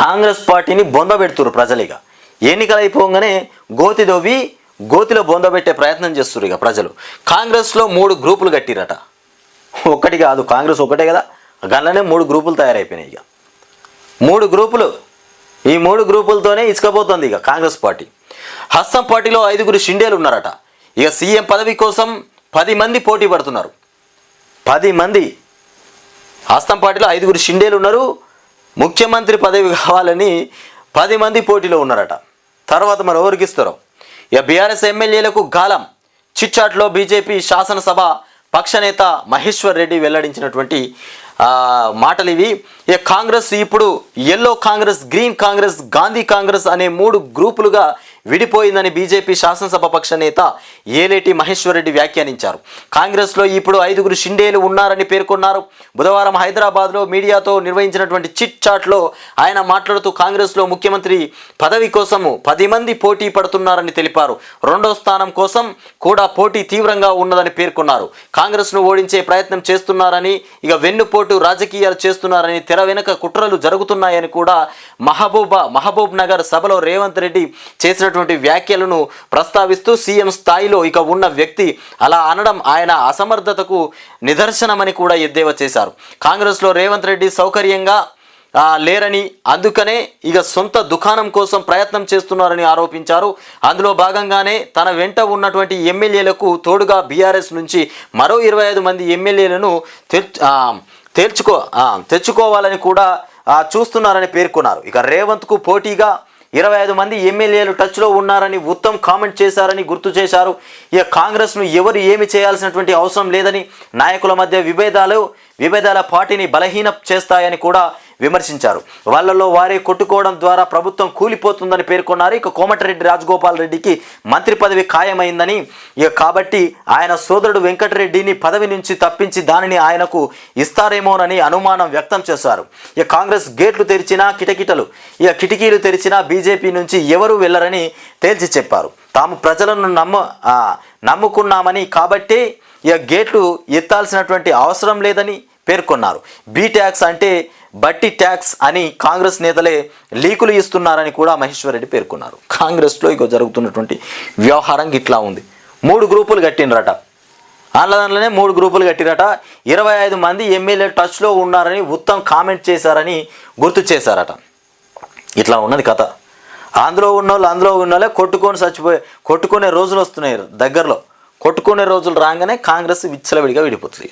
కాంగ్రెస్ పార్టీని బొందబెడుతురు ప్రజలు ఇక ఎన్నికలు అయిపోగానే గోతి దోవి గోతిలో బొందబెట్టే ప్రయత్నం చేస్తున్నారు ఇక ప్రజలు. కాంగ్రెస్లో మూడు గ్రూపులు కట్టిరట. ఒక్కటి కాదు కాంగ్రెస్ ఒకటే కదా? గల్లనే మూడు గ్రూపులు తయారైపోయినాయి ఇక. మూడు గ్రూపులు. ఈ మూడు గ్రూపులతోనే ఇసుకపోతుంది ఇక కాంగ్రెస్ పార్టీ. హస్తం పార్టీలో ఐదుగురు షిండేలు ఉన్నారట. ఇక సీఎం పదవి కోసం పది మంది పోటీ పడుతున్నారు. పది మంది. హస్తం పార్టీలో ఐదుగురు షిండేలు ఉన్నారు. ముఖ్యమంత్రి పదవి కావాలని పది మంది పోటీలో ఉన్నారట. తర్వాత మరి ఎవరికి ఇస్తారో? ఇక బీఆర్ఎస్ ఎమ్మెల్యేలకు గాలం. చిట్చాట్లో బీజేపీ శాసనసభ పక్షనేత మహేశ్వర్ రెడ్డి వెల్లడించినటువంటి మాటలు ఇవి. ఇక కాంగ్రెస్ ఇప్పుడు ఎల్లో కాంగ్రెస్ గ్రీన్ కాంగ్రెస్ గాంధీ కాంగ్రెస్ అనే మూడు గ్రూపులుగా విడిపోయిందని బీజేపీ శాసనసభ పక్ష నేత ఏలేటి మహేశ్వరరెడ్డి వ్యాఖ్యానించారు. కాంగ్రెస్లో ఇప్పుడు ఐదుగురు షిండేలు ఉన్నారని పేర్కొన్నారు. బుధవారం హైదరాబాద్లో మీడియాతో నిర్వహించినటువంటి చిట్ చాట్లో ఆయన మాట్లాడుతూ కాంగ్రెస్లో ముఖ్యమంత్రి పదవి కోసము పది మంది పోటీ పడుతున్నారని తెలిపారు. రెండో స్థానం కోసం కూడా పోటీ తీవ్రంగా ఉన్నదని పేర్కొన్నారు. కాంగ్రెస్ను ఓడించే ప్రయత్నం చేస్తున్నారని ఇక వెన్నుపోటు రాజకీయాలు చేస్తున్నారని తెర వెనుక కుట్రలు జరుగుతున్నాయని కూడా మహబూబా మహబూబ్ నగర్ సభలో రేవంత్ రెడ్డి చేసినటువంటి వ్యాఖ్యలను ప్రస్తావిస్తూ సీఎం స్థాయిలో ఇక ఉన్న వ్యక్తి అలా అనడం ఆయన అసమర్థతకు నిదర్శనమని కూడా ఎద్దేవా చేశారు. కాంగ్రెస్లో రేవంత్ రెడ్డి సౌకర్యంగా లేరని అందుకనే ఇక సొంత దుకాణం కోసం ప్రయత్నం చేస్తున్నారని ఆరోపించారు. అందులో భాగంగానే తన వెంట ఉన్నటువంటి ఎమ్మెల్యేలకు తోడుగా బీఆర్ఎస్ నుంచి మరో ఇరవై ఐదు మంది ఎమ్మెల్యేలను తెచ్ తెచ్చుకోవాలని కూడా చూస్తున్నారని పేర్కొన్నారు. ఇక రేవంత్కు పోటీగా ఇరవై ఐదు మంది ఎమ్మెల్యేలు టచ్లో ఉన్నారని ఉత్తమ్ కామెంట్ చేశారని గుర్తు చేశారు. ఇక కాంగ్రెస్ను ఎవరు ఏమి చేయాల్సినటువంటి అవసరం లేదని నాయకుల మధ్య విభేదాలు విభేదాల పార్టీని బలహీన చేస్తాయని కూడా విమర్శించారు. వాళ్ళలో వారే కొట్టుకోవడం ద్వారా ప్రభుత్వం కూలిపోతుందని పేర్కొన్నారు. ఇక కోమటిరెడ్డి రాజగోపాల్ రెడ్డికి మంత్రి పదవి ఖాయమైందని. ఇక కాబట్టి ఆయన సోదరుడు వెంకటరెడ్డిని పదవి నుంచి తప్పించి దానిని ఆయనకు ఇస్తారేమోనని అనుమానం వ్యక్తం చేశారు. ఇక కాంగ్రెస్ గేట్లు తెరిచినా కిటకిటలు ఇక కిటికీలు తెరిచినా బీజేపీ నుంచి ఎవరు వెళ్ళరని తేల్చి చెప్పారు. తాము ప్రజలను నమ్మ నమ్ముకున్నామని కాబట్టి ఇక గేట్లు ఎత్తాల్సినటువంటి అవసరం లేదని పేర్కొన్నారు. బీ ట్యాక్స్ అంటే బట్టి ట్యాక్స్ అని కాంగ్రెస్ నేతలే లీకులు ఇస్తున్నారని కూడా మహేశ్వర్ రెడ్డి పేర్కొన్నారు. కాంగ్రెస్లో ఇక జరుగుతున్నటువంటి వ్యవహారం ఇట్లా ఉంది. మూడు గ్రూపులు కట్టినరట దాంట్లోనే మూడు గ్రూపులు కట్టిరట ఇరవై ఐదు మంది ఎమ్మెల్యే టచ్లో ఉన్నారని ఉత్తమ్ కామెంట్ చేశారని గుర్తు చేశారట. ఇట్లా ఉన్నది కథ. అందులో ఉన్న వాళ్ళు అందులో ఉన్న వాళ్ళే కొట్టుకొని చచ్చిపోయే కొట్టుకునే రోజులు వస్తున్నాయి దగ్గరలో. కొట్టుకునే రోజులు రాగానే కాంగ్రెస్ విచ్చలవిడిగా విడిపోతుంది